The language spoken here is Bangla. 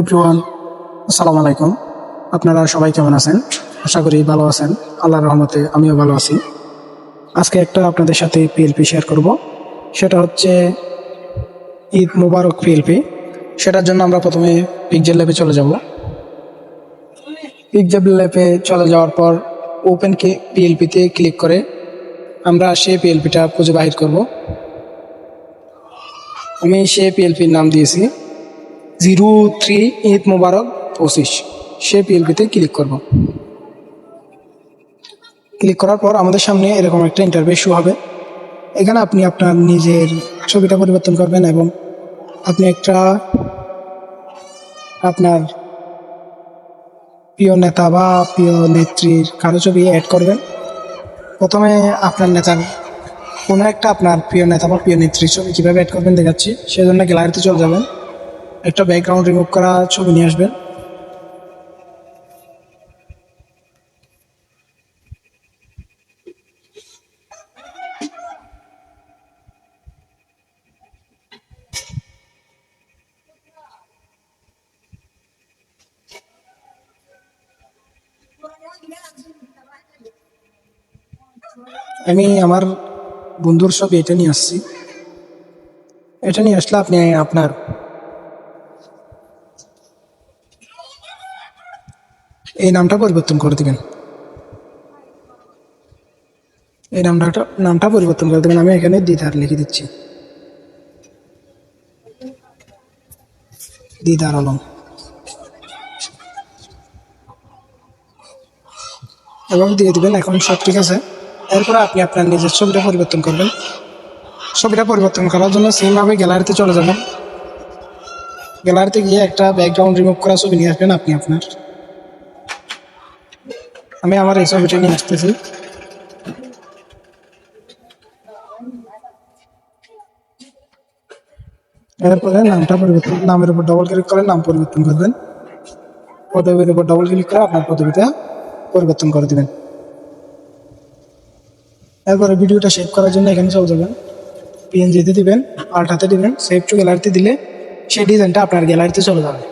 এভরিওয়ান আসসালামু আলাইকুম। আপনারা সবাই কেমন আছেন? আশা করি ভালো আছেন। আল্লাহর রহমতে আমিও ভালো আছি। আজকে একটা আপনাদের সাথে পিএলপি শেয়ার করব। সেটা হচ্ছে ঈদ মুবারক পিএলপি সেটার জন্য আমরা প্রথমে পিকজেল ল্যাবে চলে যাব। পিকজেল ল্যাবে চলে যাওয়ার পর ওপেন কে পিএলপিতে ক্লিক করে আমরা সেই পিএলপিটা খুঁজে বাহির করব। আমি সেই পিএলপির নাম দিয়েছি। জিরো থ্রি ঈদ মোবারক পঁচিশ সে পিএলপিতে ক্লিক করব। ক্লিক করার পর আমাদের সামনে এরকম একটা ইন্টারভিউ শো হবে। এখানে আপনি আপনার নিজের ছবিটা পরিবর্তন করবেন এবং আপনি একটা আপনার প্রিয় নেতা বা প্রিয় নেত্রীর কারও ছবি অ্যাড করবেন। প্রথমে আপনার নেতার কোনো একটা আপনার প্রিয় নেতা বা প্রিয় নেত্রীর ছবি কীভাবে অ্যাড করবেন দেখাচ্ছি, সেজন্য গ্যালারিতে চলে যাবেন। একটা ব্যাকগ্রাউন্ড রিমুভ করা ছবি নিয়ে আসবেন। আমি আমার বন্ধুর ছবি এটা নিয়ে আসছি। এটা নিয়ে আসলে আপনি আপনার এই নামটা পরিবর্তন করে দেবেন। এই নামটা নামটা পরিবর্তন করে দেবেন। আমি এখানে দিদার লিখে দিচ্ছি। দিদার আলম। এবং দিয়ে দিবেন এখন সব ঠিক আছে। এরপরে আপনি আপনার নিজের ছবিটা পরিবর্তন করবেন। ছবিটা পরিবর্তন করার জন্য সেমভাবে গ্যালারিতে চলে যাবেন। গ্যালারিতে গিয়ে একটা ব্যাকগ্রাউন্ড রিমুভ করা ছবি নিয়ে আসবেন আপনি আপনার। আমি আমার এই ছবিটা নিয়ে আসতেছি। এরপরে নামটা পরিবর্তন, নামের উপর ডবল ক্লিক করে নাম পরিবর্তন করবেন। পদবীর উপর ডবল ক্লিক করে আপনার পদবিটা পরিবর্তন করে দেবেন। এরপরে ভিডিওটা সেভ করার জন্য এখানে চলে যাবেন। পিএনজিতে দিবেন আল্টাতে দিবেন সেভ টু গ্যালারিতে দিলে সেই ডিজাইনটা আপনার গ্যালারিতে চলে যাবে।